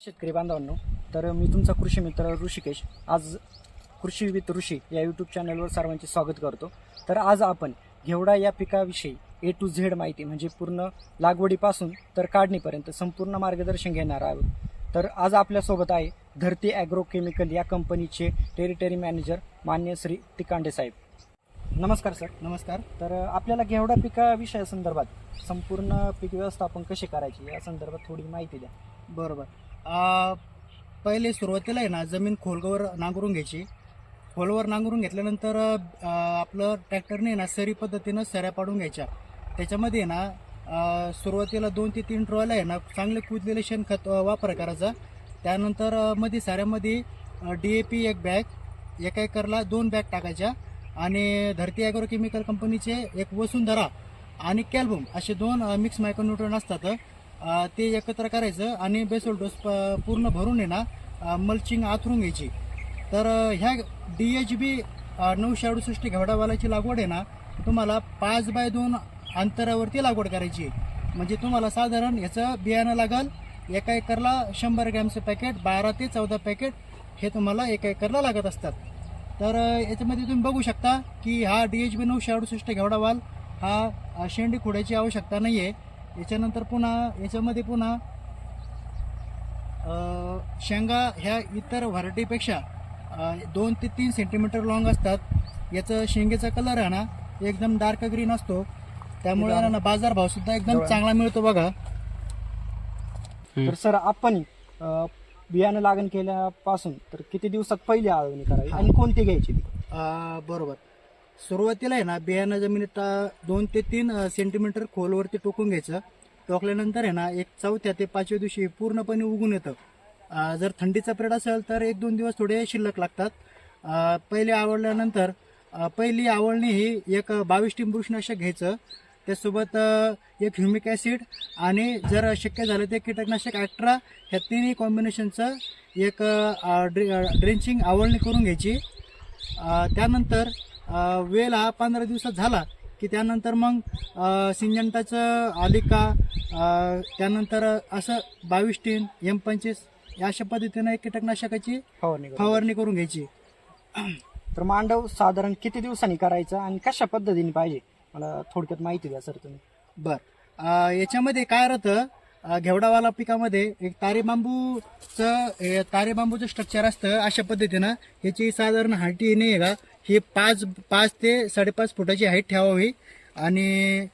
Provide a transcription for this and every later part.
शेतकरी बांधवांनो तर मी तुमचा कृषी मित्र ऋषिकेश. आज कृषी विथ ऋषी या यूट्यूब चॅनलवर सर्वांचे स्वागत करतो. तर आज आपण घेवडा या पिकाविषयी ए टू झेड माहिती म्हणजे पूर्ण लागवडीपासून तर काढणीपर्यंत संपूर्ण मार्गदर्शन घेणार आहोत. तर आज आपल्यासोबत आहे धरती ॲग्रो केमिकल या कंपनीचे टेरिटरी मॅनेजर मान्य श्री तिकांडे साहेब. नमस्कार सर. नमस्कार. तर आपल्याला घेवडा पिका विषयासंदर्भात संपूर्ण पीक व्यवस्थापन कशी करायची या संदर्भात थोडी माहिती द्या. बरोबर. आ, पहिले सुरुवातीला आहे ना जमीन खोलवर नांगरून घ्यायची. खोलवर नांगरून घेतल्यानंतर आ, आपलं ट्रॅक्टरने ना सरी पद्धतीनं सऱ्या पाडून घ्यायच्या. त्याच्यामध्ये ना सुरुवातीला दोन ते तीन ट्रॉल आहे ना चांगले कुजलेले शेणखत वापर करायचा. त्यानंतरमध्ये साऱ्यामध्ये डी ए पी एक बॅग एका एकरला दोन बॅग टाकायच्या. आणि धरती ॲग्रो केमिकल कंपनीचे एक वसुंधरा आणि कॅल्बम असे दोन मिक्स मायक्रोन्युट्रन असतात. ते एकत्र करायचं आणि बेसल डोस प- पूर्ण भरून आहे ना मल्चिंग आथरून घ्यायची. तर ह्या डी एच बी नऊशे अडुसष्ट घेवडावालाची लागवड आहे ना तुम्हाला पाच बाय दोन अंतरावरती लागवड करायची म्हणजे तुम्हाला साधारण याचं बियाणं लागल एका एकरला शंभर ग्रॅमचं पॅकेट बारा ते चौदा पॅकेट हे तुम्हाला एका एकरला लागत असतात. तर याच्यामध्ये तुम्ही बघू शकता की हा डी एच बी नऊशे अडुसष्ट घेवडावाल हा शेंडी खुड्याची आवश्यकता नाही आहे याच्यानंतर पुन्हा याच्यामध्ये पुन्हा अ, शेंगा ह्या इतर व्हरायटीपेक्षा दोन ते तीन सेंटीमीटर लॉंग असतात. याचं शेंगेचा कलर आहे ना एकदम डार्क ग्रीन असतो. त्यामुळे ना बाजारभाव सुद्धा एकदम. चांगला मिळतो बघा. तर सर आपण बियाणं लागण केल्यापासून तर किती दिवसात पहिली आळवणी करावी? आणि कोणती घ्यायची बरोबर. सुरुवातीला आहे ना बियाणं जमिनीत दोन ते तीन सेंटीमीटर खोलवरती टोकून घ्यायचं. टोकल्यानंतर आहे ना एक चौथ्या ते पाचव्या दिवशी पूर्णपणे उगून येतं. जर थंडीचा पिरियड असेल तर एक दोन दिवस थोडे शिल्लक लागतात. पहिले आवडल्यानंतर पहिली आवडणी ही एक बावीस टीम घ्यायचं. त्यासोबत एक ह्युमिक ॲसिड आणि जर शक्य झालं ते कीटकनाशक ॲक्ट्रा ह्या तिन्ही कॉम्बिनेशनचं एक ड्रे ड्रेंचिंग आवडणी करून घ्यायची. त्यानंतर वेल हा पंधरा दिवसात झाला की त्यानंतर मग सिंजंटाचं आलिका त्यानंतर असं बावीस टीन एम पंचवीस या अशा पद्धतीनं एक कीटकनाशकाची फवारणी करून. फवारणी करून घ्यायची. तर मांडव साधारण किती दिवसांनी करायचा आणि कशा पद्धतीने पाहिजे? मला थोडक्यात माहिती द्या सर तुम्ही. बर. अ, याच्यामध्ये काय राहतं? अ, घेवडावाला पिकामध्ये एक तारे बांबूचं हे तारे बांबूचं स्ट्रक्चर असतं अशा पद्धतीनं. ह्याची साधारण हाईटी नाही आहे का? ही पाच पाच ते साडेपाच फुटाची हाईट ठेवावी. आणि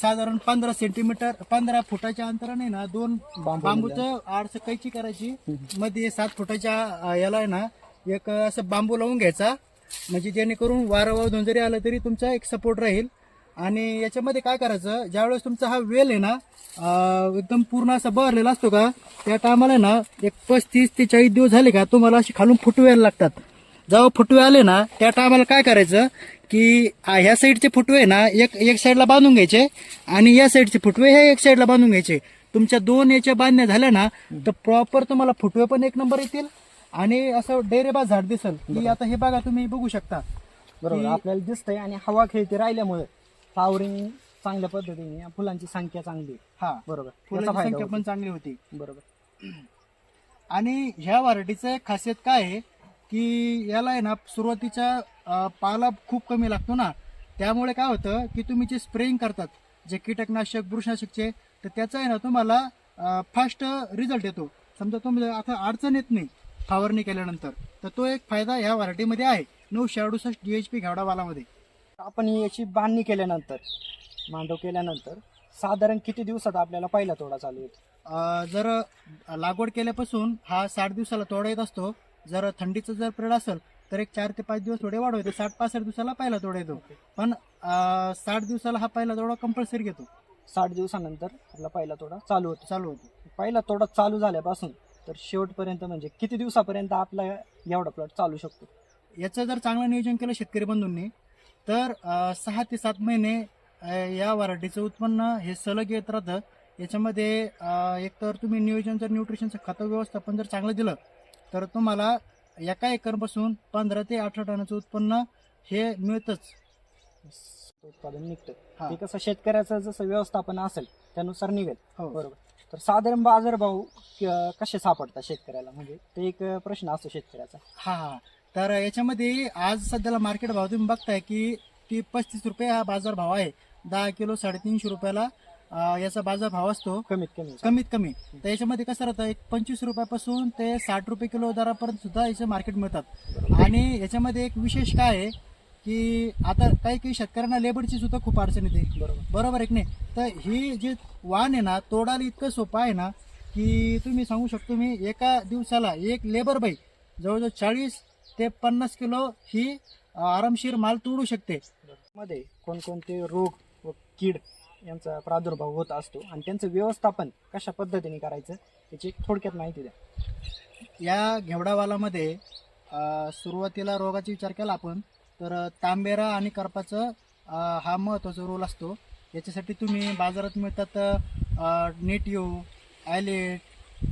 साधारण पंधरा सेंटीमीटर पंधरा फुटाच्या अंतराने ना दोन बांबू बांबूचं आडसं कैची करायची. मध्ये सात फुटाच्या याला आहे ना एक असं बांबू लावून घ्यायचा. म्हणजे जेणेकरून वारं वाजून जरी आलं तरी तुमचा एक सपोर्ट राहील. आणि याच्यामध्ये काय करायचं ज्यावेळेस तुमचा हा वेल आहे ना एकदम पूर्ण असा बहरलेला असतो का त्या टायमाला ना एक पस्तीस ते चाळीस दिवस झाले का तुम्हाला असे खालून फुटवे यायला लागतात. जेव्हा फुटवे आले ना त्या टायमाला काय करायचं की ह्या साईडचे फुटवे ना एक एक साईडला बांधून घ्यायचे आणि या साईडचे फुटवे हे एक साईडला बांधून घ्यायचे. तुमच्या दोन याच्या बांधण्या झाल्या ना तर प्रॉपर तुम्हाला फुटवे पण एक नंबर येतील आणि असं डेरेबा झाड दिसल. की आता हे बघा तुम्ही बघू शकता. बरोबर. आपल्याला दिसतंय आणि हवा खेळती राहिल्यामुळे फ्लावरिंग चांगल्या पद्धतीने फुलांची संख्या चांगली. हा. बरोबर. फुलांची संख्या. पण चांगली होती. बरोबर. आणि ह्या व्हरायटीचं खासियत काय आहे की याला आहे ना सुरुवातीच्या पाला खूप कमी लागतो ना. त्यामुळे काय होतं की तुम्ही जे स्प्रेइंग करतात जे कीटकनाशक बुरशनाशकचे तर त्याचा आहे ना तुम्हाला फास्ट रिझल्ट येतो. समजा तुम्ही आता अडचण येत नाही फवारणी केल्यानंतर तर तो एक फायदा ह्या व्हरायटीमध्ये आहे. नऊशे अडुसष्ट डी एच पी घावडावालामध्ये. आपण याची बांधणी केल्यानंतर मांडव केल्यानंतर साधारण किती दिवसात आपल्याला पहिला तोडा चालू येतो जर लागवड केल्यापासून हा साठ दिवसाला तोडा येत असतो जर थंडीचं जर पिरियड असेल तर एक चार ते पाच दिवस थोडे वाढ होते साठ पासष्ट दिवसाला पहिला तोडा येतो. पण साठ दिवसाला हा पहिला तोडा कंपल्सरी घेतो. साठ दिवसानंतर आपला पहिला तोडा चालू होतो. चालू होतो. पहिला तोडा चालू झाल्यापासून तर शेवटपर्यंत म्हणजे किती दिवसापर्यंत आपला एवढा प्लॉट चालू शकतो? याचं जर चांगलं नियोजन केलं शेतकरी बंधूंनी तर सहा ते सात महिने या व्हरायटीचं उत्पन्न हे सलग येत राहतं. याच्यामध्ये एकतर तुम्ही नियोजन जर न्यूट्रिशनचं खतं व्यवस्थापन जर चांगलं दिलं तर तुम्हाला एका एकरपासून पंधरा ते अठरा टनाचं उत्पन्न हे मिळतंच. उत्पादन निघतं. हा. ते कसं शेतकऱ्याचं जसं व्यवस्थापन असेल त्यानुसार निघेल. हो. बरोबर. तर साधारण बाजारभाव क- कसे सापडतात शेतकऱ्याला? म्हणजे ते एक प्रश्न असतो शेतकऱ्याचा. हा हा. तर याच्यामध्ये आज सध्याला मार्केट भाव तुम्ही बघताय की ती पस्तीस रुपये हा बाजार भाव आहे. दहा किलो साडेतीनशे रुपयाला अं, याचा बाजार भाव असतो. कमीत कमी. कमीत कमी. तर याच्यामध्ये कसं राहतं एक पंचवीस रुपयापासून ते साठ रुपये किलो दरापर्यंत सुद्धा याचे मार्केट मिळतात. आणि याच्यामध्ये एक विशेष काय आहे की आता काही काही शेतकऱ्यांना लेबरची सुद्धा खूप अडचण येते. बरोबर. बरोबर आहे की नाही? तर ही जे वाहन आहे ना तोडायला इतकं सोपं आहे ना की तुम्ही सांगू शकतो मी एका दिवसाला एक लेबर बाई जवळजवळ चाळीस ते पन्नास किलो ही अं, आरामशीर माल तोडू शकते. मध्ये कोणकोणते रोग व कीड यांचा प्रादुर्भाव होत असतो. आणि त्यांचं व्यवस्थापन कशा पद्धतीने करायचं त्याची थोडक्यात माहिती द्या. या घेवडावालामध्ये सुरुवातीला रोगाचा विचार केला आपण तर तांबेरा आणि करपाचं हा महत्त्वाचा रोल असतो. याच्यासाठी तुम्ही बाजारात मिळतात नेटिओ आयलेट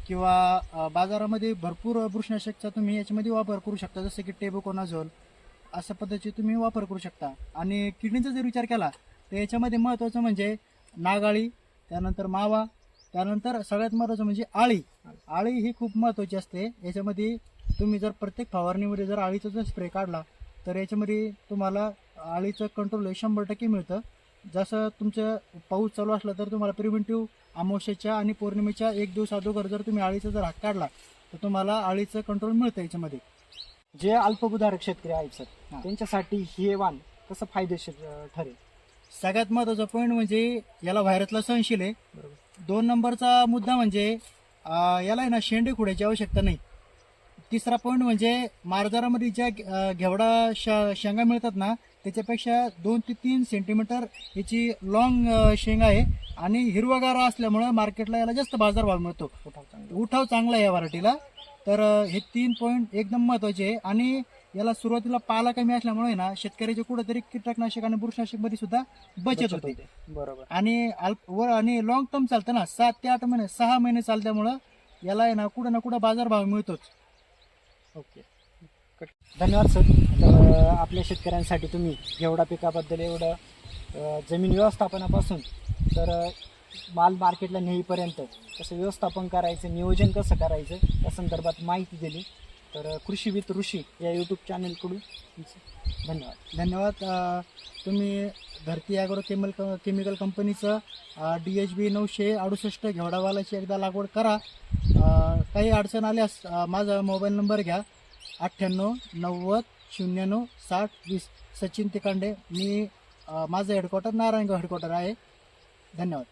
किंवा बाजारामध्ये भरपूर बुरशीनाशकचा तुम्ही याच्यामध्ये वापर करू शकता जसं की टेबोकोनाझोल अशा पद्धतीचे तुम्ही वापर करू शकता. आणि किडनीचा जर विचार केला तर याच्यामध्ये महत्त्वाचं म्हणजे नागाळी त्यानंतर मावा त्यानंतर सगळ्यात महत्त्वाचं म्हणजे आळी. आळी ही खूप महत्त्वाची असते. याच्यामध्ये तुम्ही जर प्रत्येक फवारणीमध्ये जर आळीचा जर स्प्रे काढला तर याच्यामध्ये तुम्हाला आळीचं कंट्रोल हे शंभर टक्के मिळतं. जसं तुमचं पाऊस चालू असला तर तुम्हाला प्रिव्हेंटिव्ह अमावस्याच्या आणि पौर्णिमेच्या एक दिवस अगोदर जर तुम्ही आळीचा जर हात काढला तर तुम्हाला आळीचं कंट्रोल मिळतं याच्यामध्ये. जे अल्पभूधारक शेतकरी आहेत सर. त्यांच्यासाठी हे वाण कसं फायदेशीर ठरेल? सगळ्यात महत्त्वाचा पॉईंट म्हणजे याला व्हायरसला सहनशील आहे. दोन नंबरचा मुद्दा म्हणजे अं, याला आहे ना शेंडे खुडायची आवश्यकता नाही. तिसरा पॉईंट म्हणजे मार्जारामध्ये ज्या अं, घेवडा श शेंगा मिळतात ना त्याच्यापेक्षा दोन ते तीन सेंटीमीटर याची लॉंग शेंगा आहे. आणि हिरवागार असल्यामुळं मार्केटला याला जास्त बाजारभाव मिळतो. उठाव चांगला. उठाव चांगला आहे या व्हरायटीला. तर अं, हे तीन पॉईंट एकदम महत्त्वाचे आहे. आणि याला सुरुवातीला पाला कमी असल्यामुळे ना शेतकऱ्याचे कुठेतरी कीटकनाशक आणि बुरशीनाशकमध्ये सुद्धा बचत होते. बरोबर. आणि अल्प वर आणि लॉंग टर्म चालतं ना सात ते आठ महिने सहा महिने चालत्यामुळं याला आहे ना कुठं ना कुठं बाजारभाव मिळतोच. ओके. धन्यवाद सर तर आपल्या शेतकऱ्यांसाठी तुम्ही एवढा पिकाबद्दल एवढं जमीन व्यवस्थापनापासून तर माल मार्केटला नेईपर्यंत कसं व्यवस्थापन करायचं नियोजन कसं करायचं त्या संदर्भात माहिती दिली. तर कृषी विथ ऋषी या यूट्यूब चॅनलकडून तुमचं धन्यवाद. धन्यवाद तुम्ही धरती ॲग्रो केमिकल केमिकल कंपनीचं डी एच बी नऊशे अडुसष्ट घेवडावालाची एकदा लागवड करा. काही अडचण आल्यास माझा मोबाईल नंबर घ्या. अठ्ठ्याण्णव नव्वद शून्य नऊ साठ वीस. सचिन तिकांडे. मी माझं हेडक्वार्टर नारायणगाव हेडक्वार्टर आहे. धन्यवाद.